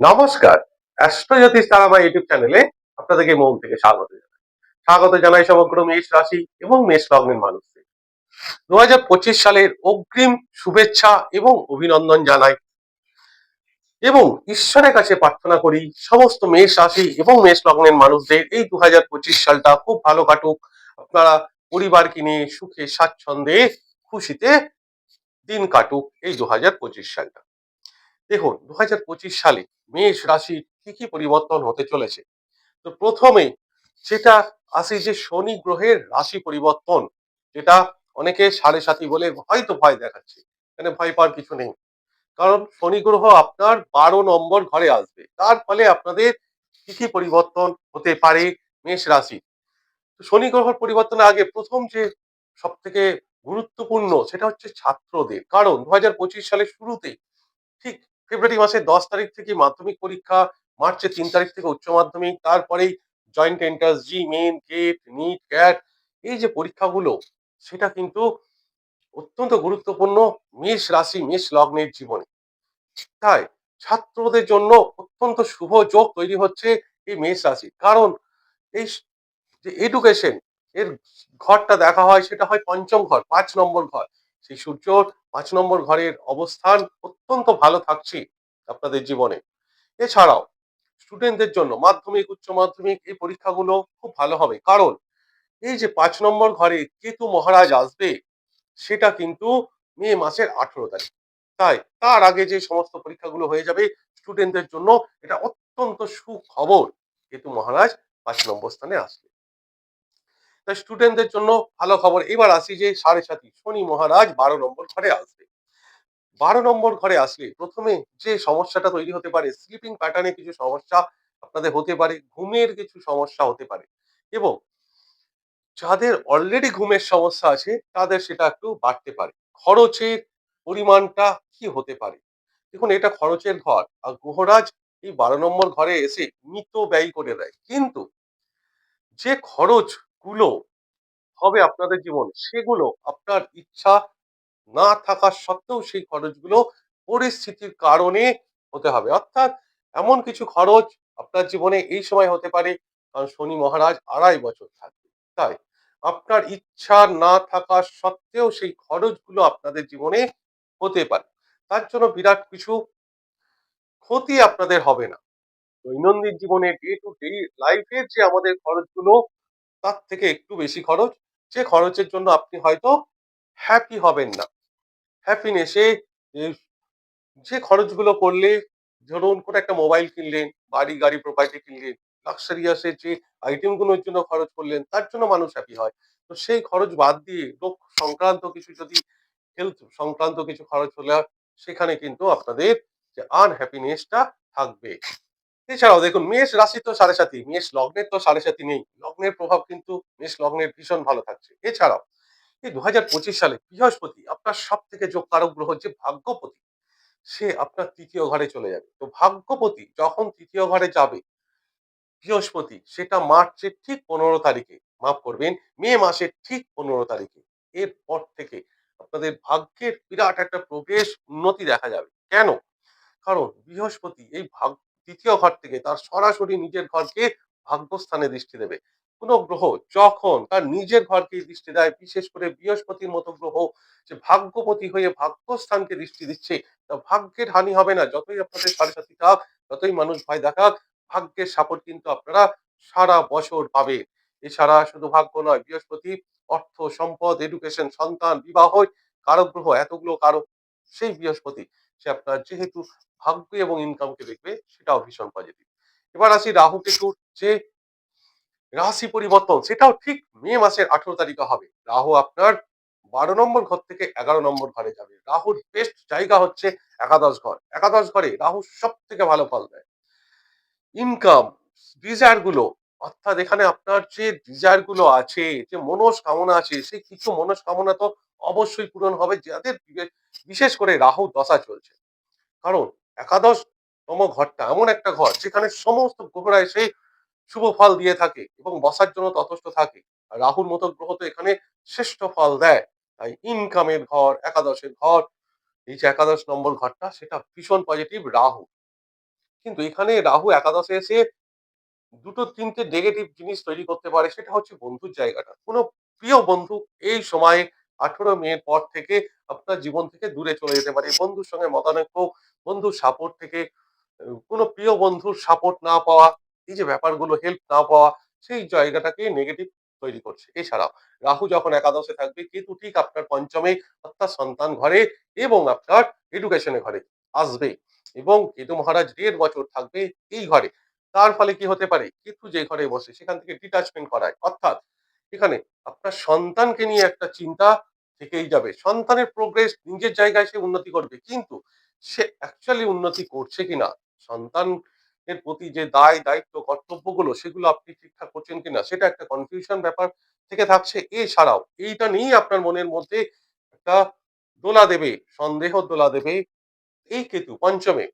নমস্কার অ্যাস্ট্রোজ্যোতিষ তারামা ইউটিউব চ্যানেলে আপনাদেরকে মন থেকে স্বাগত জানাই। স্বাগত জানাই সমগ্র মেষ রাশি এবং মেষ লগ্নের মানুষদের। দু হাজার পঁচিশ সালের অগ্রিম শুভেচ্ছা এবং অভিনন্দন জানাই। এবং ঈশ্বরের কাছে প্রার্থনা করি, সমস্ত মেষ রাশি এবং মেষ লগ্নের মানুষদের এই দু হাজার পঁচিশ সালটা খুব ভালো কাটুক। আপনারা পরিবারকে নিয়ে সুখে, স্বাচ্ছন্দ্যে, খুশিতে দিন কাটুক এই দু হাজার পঁচিশ সালটা। দেখুন দু হাজার পঁচিশ সালে মেষ রাশি কি কি পরিবর্তন হতে চলেছে। তো প্রথমে সেটা আসে যে শনি গ্রহের রাশি পরিবর্তন, যেটা অনেকে সাড়ে সাথী বলে হয়তো ভয় দেখাচ্ছে এখানে ভয় পাওয়ার কিছু নেই। কারণ শনি গ্রহ আপনার বারো নম্বর ঘরে আসবে, তার ফলে আপনাদের কি কি পরিবর্তন হতে পারে মেষ রাশি। শনি গ্রহর পরিবর্তনের আগে প্রথম যে সব থেকে গুরুত্বপূর্ণ সেটা হচ্ছে ছাত্রদের, কারণ দু হাজার পঁচিশ সালের শুরুতেই ঠিক ফেব্রুয়ারি মাসের দশ তারিখ থেকে মাধ্যমিক পরীক্ষা, মার্চের তিন তারিখ থেকে উচ্চ মাধ্যমিক, তারপরেই joint entrance JEE main GATE NEET CAT এই যে পরীক্ষাগুলো, সেটা কিন্তু অত্যন্ত গুরুত্বপূর্ণ মেষ রাশি, মেষ লগ্নের জীবনে। তাই ছাত্রদের জন্য অত্যন্ত শুভ যোগ তৈরি হচ্ছে এই মেষ রাশি। কারণ এই যে এডুকেশন এর ঘরটা দেখা হয়, সেটা হয় পঞ্চম ঘর, পাঁচ নম্বর ঘর। সেই সূর্যর পাঁচ নম্বর ঘরের অবস্থান অত্যন্ত ভালো থাকছে আপনাদের জীবনে। এছাড়াও স্টুডেন্টদের জন্য মাধ্যমিক, উচ্চ মাধ্যমিক এই পরীক্ষাগুলো খুব ভালো হবে। কারণ এই যে পাঁচ নম্বর ঘরে কেতু মহারাজ আসবে, সেটা কিন্তু মে মাসের আঠেরো তারিখ। তাই তার আগে যে সমস্ত পরীক্ষাগুলো হয়ে যাবে স্টুডেন্টদের জন্য এটা অত্যন্ত সুখবর। কেতু মহারাজ পাঁচ নম্বর স্থানে আসবে। তাই স্টুডেন্টদের জন্য ভালো খবর। এবার আসি যে সাড়ে সাথী শনি মহারাজ বারো নম্বর ঘরে আসবে। বারো নম্বর ঘরে আসলে প্রথমে যে সমস্যাটা তৈরি হতে পারে স্লিপিং প্যাটার্নে কিছু সমস্যা আপনাদের হতে পারে, ঘুমের কিছু সমস্যা হতে পারে এবং যাদের অলরেডি ঘুমের সমস্যা আছে, তাদের সেটা একটু বাড়তে পারে। খরচের পরিমাণটা কি হতে পারে? দেখুন, এটা খরচের ঘর আর গ্রহরাজ এই বারো নম্বর ঘরে এসে মিত ব্যয় করে দেয়। কিন্তু যে খরচ গুলো হবে আপনাদের জীবন। সেগুলো আপনার ইচ্ছা না থাকা সত্ত্বেও সেই খরচগুলো পরিস্থিতির কারণে হতে হবে। অর্থাৎ এমন কিছু খরচ আপনার জীবনে এই সময় হতে পারে, কারণ শনি মহারাজ আড়াই বছর থাকবে। তাই আপনার ইচ্ছা না থাকা সত্ত্বেও সেই খরচগুলো আপনাদের জীবনে হতে পারে। তার জন্য বিরাট কিছু ক্ষতি আপনাদের হবে না। দৈনন্দিন জীবনে ডে টু ডে লাইফের যে আমাদের খরচগুলো তার থেকে একটু বেশি খরচ যে খরচের জন্য আপনি হয়তো হ্যাপি হবেন না। হ্যাপিনেসে যে খরচগুলো করলে, ধরুন কোনো একটা মোবাইল কিনলেন, বাড়ি গাড়ি প্রপার্টি কিনলেন লাক্সারিয়াসের যে আইটেমগুলোর জন্য খরচ করলেন, তার জন্য মানুষ হ্যাপি হয়। তো সেই খরচ বাদ দিয়ে রোগ সংক্রান্ত কিছু যদি হেলথ সংক্রান্ত কিছু খরচ হলে, সেখানে কিন্তু আপনাদের যে আনহ্যাপিনেসটা থাকবে। এছাড়াও দেখুন, মেষ রাশি তো সাড়ে সাথী মেষ লগ্নের তো সাড়ে সাথী নেই। লগ্নের প্রভাব কিন্তু মেষ লগ্নের ভীষণ ভালো থাকছে। এছাড়াও, এই দু হাজার পঁচিশ সালে বৃহস্পতি আপনার সব থেকে যোগ কারক গ্রহ যে ভাগ্যপতি। সে আপনার তৃতীয় ঘরে চলে যাবে। তো ভাগ্যপতি যখন তৃতীয় ঘরে যাবে, বৃহস্পতি সেটা মার্চের ঠিক পনেরো তারিখে, মাফ করবেন, মে মাসের ঠিক পনেরো তারিখে। এরপর থেকে আপনাদের ভাগ্যের বিরাট একটা প্রবেশ উন্নতি দেখা যাবে। কেন? কারণ বৃহস্পতি এই ভাগ তৃতীয় ঘর থেকে তার সরাসরি নিজের ঘরকে ভাগ্যস্থানে দৃষ্টি দেবে। কোন গ্রহ যখন তার নিজের ঘরকে দৃষ্টি দেয়, বিশেষ করে বৃহস্পতির মতো গ্রহ যে ভাগ্যপতি হয়ে ভাগ্যস্থানকে দৃষ্টি দিচ্ছে, তা ভাগ্যের হানি হবে না। যতই আপনাদের সাড়ে সাথী থাক, যতই মানুষ ভয় দেখাক, ভাগ্যের সাপোর্ট কিন্তু আপনারা সারা বছর পাবে। এছাড়া শুধু ভাগ্য নয়, বৃহস্পতি, অর্থ, সম্পদ এডুকেশন সন্তান, বিবাহ, কারক গ্রহ, এতগুলো কারক, সেই বৃহস্পতি। সে আপনার যেহেতু ভাগ্য এবং ইনকামকে দেখবে, সেটাও ভীষণ পজিটিভ এবার আসি রাহু কেতুর যে রাশি পরিবর্তন, সেটাও ঠিক মে মাসের আঠেরো তারিখে হবে। রাহু আপনার বারো নম্বর ঘর থেকে এগারো নম্বর ঘরে যাবে। রাহুর বেস্ট জায়গা হচ্ছে একাদশ ঘর। একাদশ ঘরে রাহু সব থেকে ভালো ফল দেয়। ইনকাম ডিজায়ারগুলো অর্থাৎ এখানে আপনার যে ডিজায়ারগুলো আছে, যে মনস্কামনা আছে, সেই কিছু মনস্কামনা তো অবশ্যই পূরণ হবে যাদের বিশেষ করে রাহু দশা চলছে। কারণ একাদশ তম ঘরটা এমন একটা ঘর যেখানে সমস্ত গ্রহরা এসে শুভ ফল দিয়ে থাকে এবং বসার জন্য তথস্থ থাকে। রাহুর মতো গ্রহ তো এখানে শ্রেষ্ঠ ফল দেয়। তাই ইনকামের ঘর, একাদশের ঘর, এই যে একাদশ নম্বর ঘরটা, সেটা ভীষণ পজিটিভ রাহু। কিন্তু এখানে রাহু একাদশে এসে দুটো তিনটে নেগেটিভ জিনিস তৈরি করতে পারে, সেটা হচ্ছে বন্ধুর জায়গাটা। কোনো প্রিয় বন্ধু এই সময়ে আঠেরো মের পর থেকে আপনার জীবন থেকে দূরে চলে যেতে পারে। বন্ধুর সঙ্গে মতানৈক্য, বন্ধুর সাপোর্ট থেকে, কোনো প্রিয় বন্ধুর সাপোর্ট না পাওয়া, এই যে ব্যাপারগুলো হেল্প না পাওয়া, সেই জায়গাটাকে নেগেটিভ তৈরি করছে। এছাড়াও রাহু যখন একাদশে থাকবে, কেতু ঠিক আপনার পঞ্চমে অর্থাৎ সন্তান ঘরে এবং আপনার এডুকেশনের ঘরে আসবে এবং কেতু মহারাজ দেড় বছর থাকবে এই ঘরে। তার ফলে কি হতে পারে? কেতু যে ঘরে বসে, সেখান থেকে ডিটাচমেন্ট করায়। অর্থাৎ এখানে আপনার সন্তানকে নিয়ে একটা চিন্তা থেকেই যাবে। সন্তানের প্রোগ্রেস নিজের জায়গায় সে উন্নতি করবে। কিন্তু সে অ্যাকচুয়ালি উন্নতি করছে কিনা? সন্তানের প্রতি যে দায়, দায়িত্ব, কর্তব্যগুলো, সেগুলো আপনি ঠিকঠাক করছেন কিনা? সেটা একটা কনফিউশন ব্যাপার থেকে থাকছে। এছাড়াও এইটা নিয়েই আপনার মনের মধ্যে একটা দোলা দেবে, সন্দেহ দোলা দেবে। এই কেতু পঞ্চমে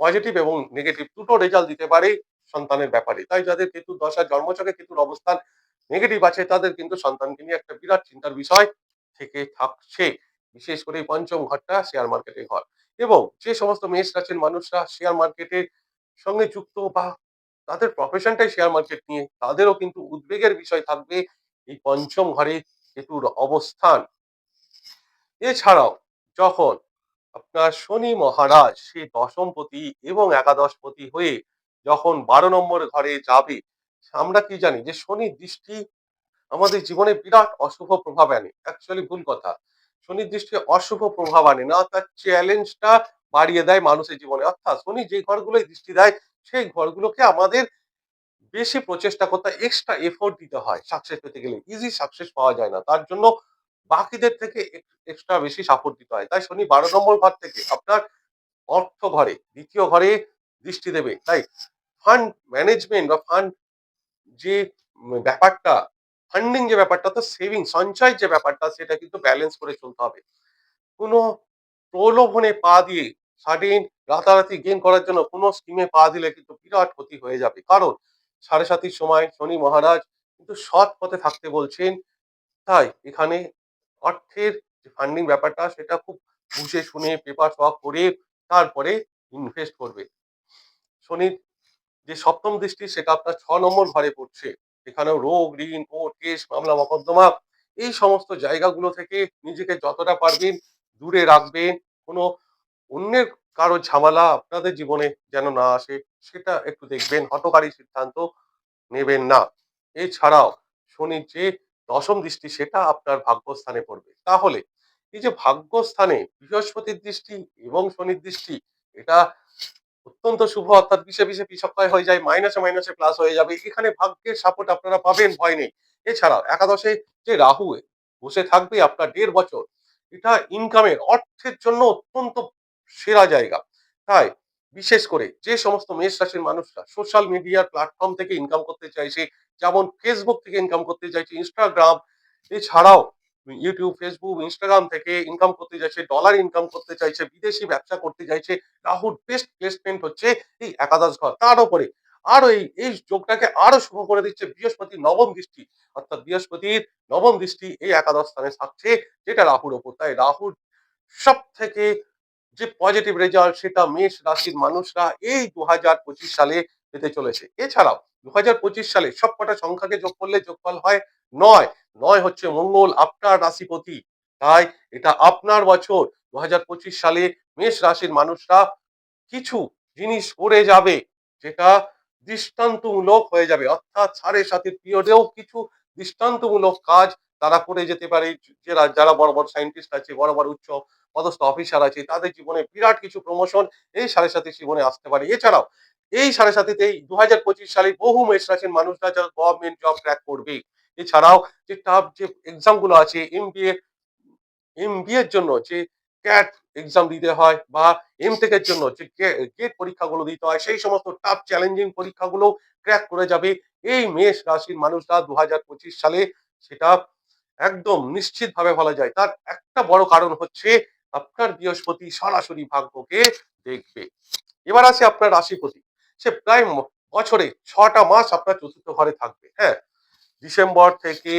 পজিটিভ এবং নেগেটিভ দুটো রেজাল্ট দিতে পারে। সন্তানের ব্যাপারে। তাই যাদের কেতুর দশা জন্মচকে কেতুর অবস্থান নেগেটিভ আছে, তাদের কিন্তু সন্তানকে নিয়ে একটা বিরাট চিন্তার বিষয় থেকে থাকছে। বিশেষ করে পঞ্চম ঘরটা শেয়ার মার্কেটের ঘর। এবং যে সমস্ত মেষ রাশির মানুষরা শেয়ার মার্কেটের সঙ্গে যুক্ত বা তাদের প্রফেশনটাই শেয়ার মার্কেট নিয়ে, তাদেরও কিন্তু উদ্বেগের বিষয় থাকবে এই পঞ্চম ঘরে কেতুর অবস্থান। এছাড়াও যখন আপনার শনি মহারাজ, সে দশমপতি এবং একাদশপতি হয়ে যখন বারো নম্বর ঘরে যাবে, আমরা কি জানি যে শনির দৃষ্টি আমাদের জীবনে বিরাট অশুভ প্রভাব আনে। অ্যাকচুয়ালি ভুল কথা। শনির দৃষ্টি অশুভ প্রভাব আনে না, তার চ্যালেঞ্জটা বাড়িয়ে দেয় মানুষের জীবনে। অর্থাৎ শনি যে ঘরগুলোই দৃষ্টি দেয়, সেই ঘরগুলোকে আমাদের বেশি প্রচেষ্টা করতে এক্সট্রা এফোর্ট দিতে হয়। সাকসেস পেতে গেলে ইজি সাকসেস পাওয়া যায় না। তার জন্য বাকিদের থেকে এক্সট্রা বেশি সাপোর্ট দিতে হয়। তাই শনি বারো নম্বর ঘর থেকে আপনার অর্থ ঘরে, দ্বিতীয় ঘরে দৃষ্টি দেবে। তাই ফান্ড ম্যানেজমেন্ট বা ফান্ড যে ব্যাপারটা ফান্ডিং যে ব্যাপারটা তো সেভিং সঞ্চয় যে ব্যাপারটা, সেটা কিন্তু ব্যালেন্স করে চলতে হবে। কোনো প্রলোভনে পা দিয়ে সাডেন রাতারাতি গেন করার জন্য কোনো স্কিমে পা দিলে কিন্তু বিরাট ক্ষতি হয়ে যাবে। কারণ সাড়ে সাতির সময় শনি মহারাজ কিন্তু সৎ পথে থাকতে বলছেন। তাই এখানে অর্থের যে ফান্ডিং ব্যাপারটা, সেটা খুব বুঝে শুনে পেপার ওয়ার্ক করে তারপরে ইনভেস্ট করবে। শনির যে সপ্তম দৃষ্টি, সেটা আপনার ছ নম্বর ঘরে পড়ছে। এখানেও রোগ, ঋণ, কোর্ট, কেস, মামলা মকদ্দমা এই সমস্ত জায়গাগুলো থেকে নিজেকে যতটা পারবেন দূরে রাখবেন। কোনো অন্যের কারও ঝামেলা আপনাদের জীবনে যেন না আসে, সেটা একটু দেখবেন। হটকারী সিদ্ধান্ত নেবেন না। এছাড়াও শনির যে দশম দৃষ্টি, সেটা আপনার ভাগ্যস্থানে পড়বে। তাহলে এই যে ভাগ্যস্থানে বৃহস্পতির দৃষ্টি এবং শনির দৃষ্টি, এটা অত্যন্ত শুভ, অর্থাৎ বিশে বিশে পিসক্কায় হয়ে যায়, মাইনাসে মাইনাসে প্লাস হয়ে যাবে। এখানে ভাগ্যের সাপোর্ট আপনারা পাবেন, ভয় নেই। এছাড়াও একাদশে যে রাহু বসে থাকবে আপনার দেড় বছর, এটা ইনকামের অর্থের জন্য অত্যন্ত সেরা জায়গা। তাই বিশেষ করে যে সমস্ত মেষ রাশির মানুষরা সোশ্যাল মিডিয়ার প্ল্যাটফর্ম থেকে ইনকাম করতে চাইছে, যেমন ফেসবুক থেকে ইনকাম করতে চাইছে ইনস্টাগ্রাম এছাড়াও ইউটিউব ফেসবুক ইনস্টাগ্রাম থেকে ইনকাম করতে চাইছে ডলার ইনকাম করতে চাইছে, বিদেশি ব্যবসা করতে চাইছে রাহুর বেস্ট প্লেসমেন্ট হচ্ছে এই একাদশ ঘর। তার উপরে আরও এই এই যোগটাকে আরও শুভ করে দিচ্ছে বৃহস্পতি নবম দৃষ্টি। অর্থাৎ বৃহস্পতির নবম দৃষ্টি এই একাদশ স্থানে থাকছে, যেটা রাহুর ওপর। তাই রাহুর সব থেকে যে পজিটিভ রেজাল্ট সেটা মেষ রাশির মানুষরা এই দু সালে পেতে চলেছে। এছাড়াও দু হাজার পঁচিশ সালে সবকটা সংখ্যাকে যোগ করলে যোগফল হয় নয়। নয় হচ্ছে মঙ্গল, আপনার রাশিপতি। তাই এটা আপনার বছর। দু হাজার পঁচিশ সালে মেষ রাশির মানুষরা কিছু জিনিস করে যাবে, যেটা দৃষ্টান্তমূলক হয়ে যাবে। অর্থাৎ সাড়ে সাতের পিরিয়ডেও কিছু দৃষ্টান্তমূলক কাজ তারা করে যেতে পারে। যারা যারা বড় বড় সায়েন্টিস্ট আছে, বড় বড় উচ্চ পদস্থ অফিসার আছে, তাদের জীবনে বিরাট কিছু প্রমোশন এই সাড়ে সাতের জীবনে আসতে পারে। এছাড়াও, এই সাড়ে সাতিতেই দু হাজার পঁচিশ সালে বহু মেষ রাশির মানুষরা যারা গভর্নমেন্ট জব ক্র্যাক করবে। এছাড়াও, যে টাফ যে এক্সামগুলো আছে এমবিএ এমবিএ এর জন্য যে ক্যাট এক্সাম দিতে হয় বা এম টেকের জন্য যে গেট পরীক্ষাগুলো দিতে হয়, সেই সমস্ত টাফ চ্যালেঞ্জিং পরীক্ষাগুলো ক্র্যাক করে যাবে। এই মেষ রাশির মানুষরা দু হাজার পঁচিশ সালে সেটা একদম নিশ্চিত ভাবে বলা যায়। তার একটা বড় কারণ হচ্ছে আপনার বৃহস্পতি সরাসরি ভাগ্যকে দেখবে। এবার আসে আপনার রাশিপতি। সে প্রায় বছরে ছটা মাস আপনার চতুর্থ ঘরে থাকবে হ্যাঁ? ডিসেম্বর থেকে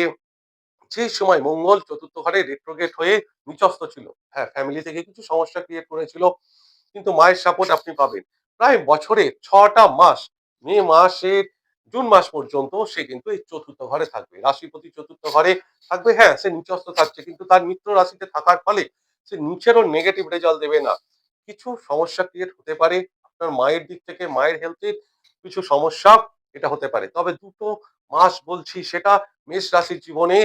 যে সময় মঙ্গল চতুর্থ ঘরে রেট্রোগেট হয়ে নিচস্ত ছিল হ্যাঁ ফ্যামিলি থেকে কিছু সমস্যা ক্রিয়েট করেছিল, কিন্তু মায়ের সাপোর্ট আপনি পাবেন। প্রায় বছরে ছটা মাস, মে মাসের জুন মাস পর্যন্ত সে কিন্তু এই চতুর্থ ঘরে থাকবে। রাশিপতি চতুর্থ ঘরে থাকবে হ্যাঁ সে নিচস্থ থাকছে, কিন্তু তার মিত্র রাশিতে থাকার ফলে সে নিচেরও নেগেটিভ রেজাল্ট দেবে না। কিছু সমস্যা ক্রিয়েট হতে পারে, আপনার মায়ের দিক থেকে, মায়ের হেলথের কিছু সমস্যা এটা হতে পারে। তবে দুটো মাস বলছি, সেটা মেষ রাশির জীবনে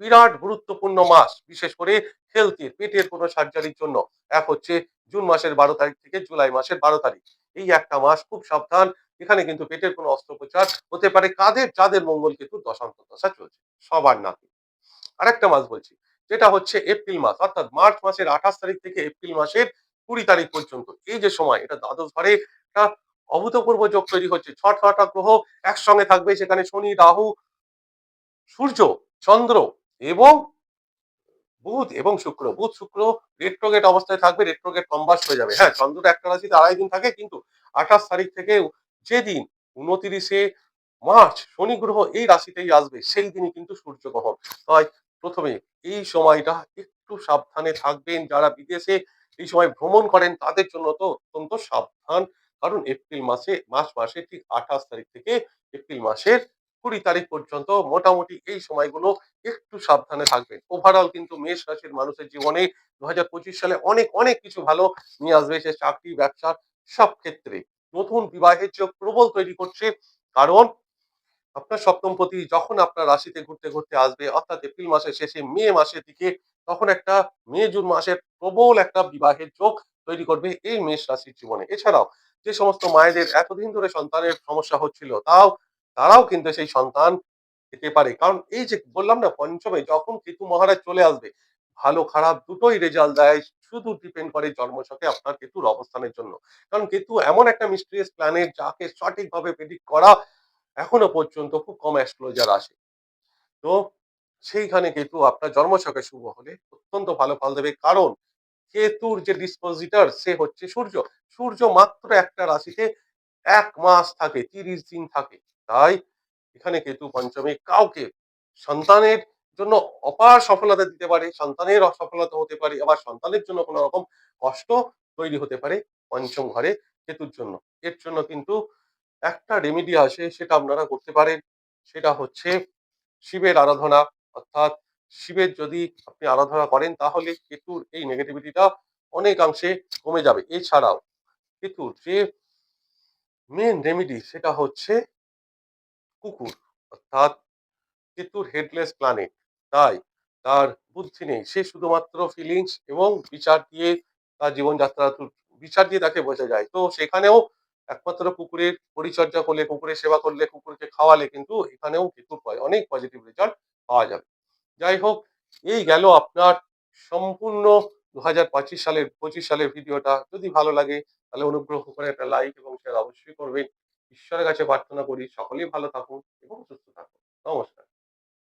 বিরাট গুরুত্বপূর্ণ মাস, বিশেষ করে হেলথের পেটের কোনো সার্জারির জন্য। এক হচ্ছে জুন মাসের বারো তারিখ থেকে জুলাই মাসের বারো তারিখ। এই একটা মাস খুব সাবধান, এখানে কিন্তু পেটের কোনো অস্ত্রোপচার হতে পারে। কাদের, যাদের মঙ্গল কেতু দশান্ত দশা চলছে, সবার না আরেকটা মাস বলছি যেটা হচ্ছে এপ্রিল মাস, অর্থাৎ মার্চ মাসের আঠাশ তারিখ থেকে এপ্রিল মাসের কুড়ি তারিখ পর্যন্ত। এই যে সময়, এটা দ্বাদশ ঘরে একটা অভূতপূর্ব যোগ তৈরি হচ্ছে। ছ ছটা গ্রহ একসঙ্গে থাকবে, সেখানে শনি, রাহু, সূর্য, চন্দ্র এবং বুধ এবং শুক্র। বুধ, শুক্র রেট্রোগেট অবস্থায় থাকবে রেট্রোগেট কম্বাস হয়ে যাবে। হ্যাঁ চন্দ্র একটা রাশিতে আড়াই দিন থাকে, কিন্তু আঠাশ তারিখ থেকে যেদিন উনতিরিশে মার্চ শনি গ্রহ এই রাশিতেই আসবে, সেই দিনই কিন্তু সূর্য গ্রহণ। তাই প্রথমে এই সময়টা একটু সাবধানে থাকবেন। যারা বিদেশে এই সময় ভ্রমণ করেন, তাদের জন্য তো অত্যন্ত সাবধান। কারণ এপ্রিল মাসে মাস মাসে ঠিক আঠাশ তারিখ থেকে এপ্রিল মাসের কুড়ি তারিখ পর্যন্ত মোটামুটি এই সময়গুলো একটু সাবধানে থাকবেন। ওভারঅল কিন্তু মেষ রাশির মানুষের জীবনে দু হাজার পঁচিশ সালে অনেক অনেক কিছু ভালো নিয়ে আসবে। সে চাকরি, ব্যবসা সব ক্ষেত্রে। নতুন বিবাহের যোগ প্রবল তৈরি করছে। কারণ আপনার সপ্তমপতি যখন আপনার রাশিতে ঘুরতে ঘুরতে আসবে, অর্থাৎ এপ্রিল মাসের শেষে মে মাসের দিকে, তখন একটা মে, জুন মাসের প্রবল একটা বিবাহের যোগ তৈরি করবে এই মেষ রাশির জীবনে। এছাড়াও যে সমস্ত মায়েদের এতদিন ধরে সন্তানের সমস্যা হচ্ছিল, তাও, তারাও কিন্তু সেই সন্তান পেতে পারে। কারণ এই যে বললাম না, পঞ্চমে যখন কেতু মহারাজ চলে আসবে, ভালো খারাপ দুটোই রেজাল্ট দেয়, শুধু ডিপেন্ড করে জন্মছকে আপনার কেতুর অবস্থানের জন্য। কারণ কেতু এমন একটা মিস্ট্রিয়াস প্ল্যানেট যাকে সঠিকভাবে প্রেডিক্ট করা এখনও পর্যন্ত খুব কম অ্যাস্ট্রোলজার আসে। তো সেইখানে কেতু আপনার জন্মছকে শুভ হলে অত্যন্ত ভালো ফল দেবে। কারণ কেতুর যে ডিসপোজিটর সে হচ্ছে সূর্য। সূর্য মাত্র একটা রাশিতে এক মাস থাকে, তিরিশ দিন থাকে। তাই এখানে কেতু পঞ্চমী কাউকে সন্তানের জন্য অপার সফলতা দিতে পারে, সন্তানের অসফলতা হতে পারে, আবার সন্তানের জন্য কোনো রকম কষ্ট তৈরি হতে পারে পঞ্চম ঘরে কেতুর জন্য। এর জন্য কিন্তু একটা রেমেডি আছে সেটা আপনারা করতে পারেন। সেটা হচ্ছে শিবের আরাধনা। অর্থাৎ শিবের যদি আপনি আরাধনা করেন, তাহলে কেতুর এই নেগেটিভিটিটা অনেকাংশে কমে যাবে। এছাড়াও কেতুর যে মেন রেমেডি সেটা হচ্ছে কুকুর। অর্থাৎ কেতুর হেডলেস প্ল্যানেট তাই তার বুদ্ধি নেই। সে শুধুমাত্র ফিলিংস এবং বিচার দিয়ে তার জীবনযাত্রা বিচার দিয়ে তাকে বোঝা যায় তো সেখানেও একমাত্র কুকুরের পরিচর্যা করলে কুকুরের সেবা করলে কুকুরকে খাওয়ালে কিন্তু এখানেও কিন্তু অনেক পজিটিভ রেজাল্ট পাওয়া যাবে। যাই হোক, এই গেল আপনার সম্পূর্ণ দু হাজার পঁচিশ সালের পঁচিশ সালের ভিডিওটা। যদি ভালো লাগে, তাহলে অনুগ্রহ করে একটা লাইক এবং শেয়ার অবশ্যই করবেন। ঈশ্বরের কাছে প্রার্থনা করি, সকলেই ভালো থাকুন এবং সুস্থ থাকুন। নমস্কার।